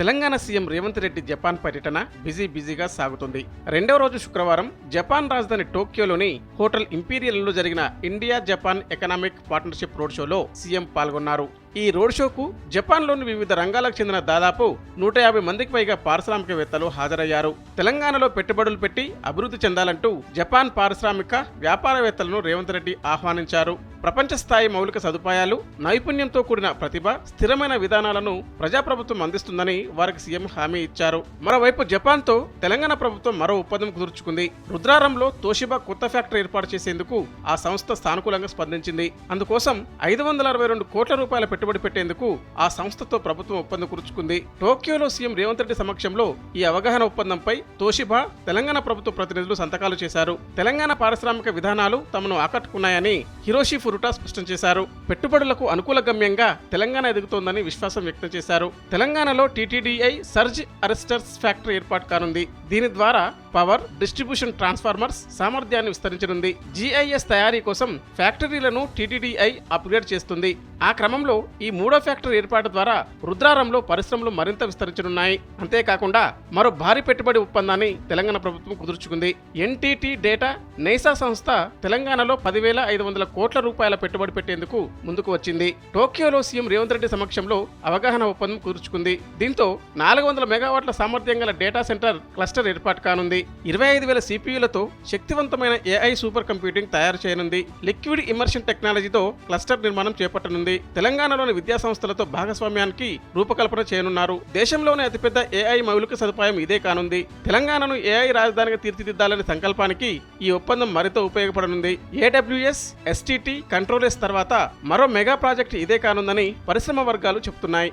Telangana CM Revanth Reddy Japan పర్యటన busy బిజీగా సాగుతుంది. రెండవ రోజు శుక్రవారం జపాన్ రాజధాని టోక్యోలోని హోటల్ ఇంపీరియల్లో జరిగిన India Japan economic partnership road షోలో సీఎం పాల్గొన్నారు. ఈ రోడ్ షోకు జపాన్లోని వివిధ రంగాలకు చెందిన దాదాపు నూట యాభై మందికి పైగా పారిశ్రామికవేత్తలు హాజరయ్యారు. తెలంగాణలో పెట్టుబడులు పెట్టి అభివృద్ధి చెందాలంటూ జపాన్ పారిశ్రామిక వ్యాపారవేత్తలను రేవంత్ రెడ్డి ఆహ్వానించారు. ప్రపంచ స్థాయి మౌలిక సదుపాయాలు నైపుణ్యంతో కూడిన ప్రతిభ స్థిరమైన విధానాలను ప్రజాప్రభుత్వం అందిస్తుందని వారికి సీఎం హామీ ఇచ్చారు. మరోవైపు జపాన్తో తెలంగాణ ప్రభుత్వం మరో ఒప్పందం కుదుర్చుకుంది. రుద్రారంలో తోషిబా కొత్త ఫ్యాక్టరీ ఏర్పాటు చేసేందుకు ఆ సంస్థ సానుకూలంగా స్పందించింది. అందుకోసం ఐదు వందల అరవై రెండు కోట్ల రూపాయల పెట్టుబడి పెట్టేందుకు ఆ సంస్థతో ప్రభుత్వం ఒప్పందం కుదుర్చుకుంది. టోక్యోలో సీఎం రేవంత్ రెడ్డి సమక్షంలో ఈ అవగాహన ఒప్పందంపై తోషిబా తెలంగాణ ప్రభుత్వ ప్రతినిధులు సంతకాలు చేశారు. తెలంగాణ పారిశ్రామిక విధానాలు తమను ఆకట్టుకున్నాయని హిరోషి ఫురుటా స్పష్టం చేశారు. పెట్టుబడులకు అనుకూల గమ్యంగా తెలంగాణ ఎదుగుతోందని విశ్వాసం వ్యక్తం చేశారు. తెలంగాణలో టీటీడీఐ సర్జ్ అరెస్టర్స్ ఫ్యాక్టరీ ఏర్పాటు కానుంది. దీని ద్వారా పవర్ డిస్ట్రిబ్యూషన్ ట్రాన్స్ఫార్మర్స్ సామర్థ్యాన్ని విస్తరించనుంది. జీఐఎస్ తయారీ కోసం ఫ్యాక్టరీలను టీటీడీఐ అప్గ్రేడ్ చేస్తుంది. ఆ క్రమంలో ఈ మూడో ఫ్యాక్టరీ ఏర్పాటు ద్వారా రుద్రారంలో పరిశ్రమలు మరింత విస్తరించనున్నాయి. అంతేకాకుండా మరో భారీ పెట్టుబడి ఒప్పందాన్ని తెలంగాణ ప్రభుత్వం కుదుర్చుకుంది. ఎన్టీటీ డేటా నైసా సంస్థ తెలంగాణలో పదివేల ఐదు వందల కోట్ల రూపాయల పెట్టుబడి పెట్టేందుకు ముందుకు వచ్చింది. టోక్యోలో సీఎం రేవంత్ రెడ్డి సమక్షంలో అవగాహన ఒప్పందం కుదుర్చుకుంది. దీంతో నాలుగు వందల మెగావాట్ల సామర్థ్యం గల డేటా సెంటర్ క్లస్టర్ ఏర్పాటు కానుంది. ఇరవై ఐదు వేల సిపియులతో శక్తివంతమైన ఏఐ సూపర్ కంప్యూటింగ్ తయారు చేయనుంది. లిక్విడ్ ఇమర్షన్ టెక్నాలజీతో క్లస్టర్ నిర్మాణం చేపట్టనుంది. తెలంగాణలోని విద్యాసంస్థలతో భాగస్వామ్యానికి రూపకల్పన చేయనున్నారు. దేశంలోనే అతిపెద్ద ఏఐ మౌలిక సదుపాయం ఇదే కానుంది. తెలంగాణను ఏఐ రాజధానిగా తీర్చిదిద్దాలనే సంకల్పానికి ఈ ఒప్పందం మరింత ఉపయోగపడనుంది. ఏడబ్ల్యూఎస్ ఎస్టీటీ కంట్రోలెస్ తర్వాత మరో మెగా ప్రాజెక్ట్ ఇదే కానుందని పరిశ్రమ వర్గాలు చెబుతున్నాయి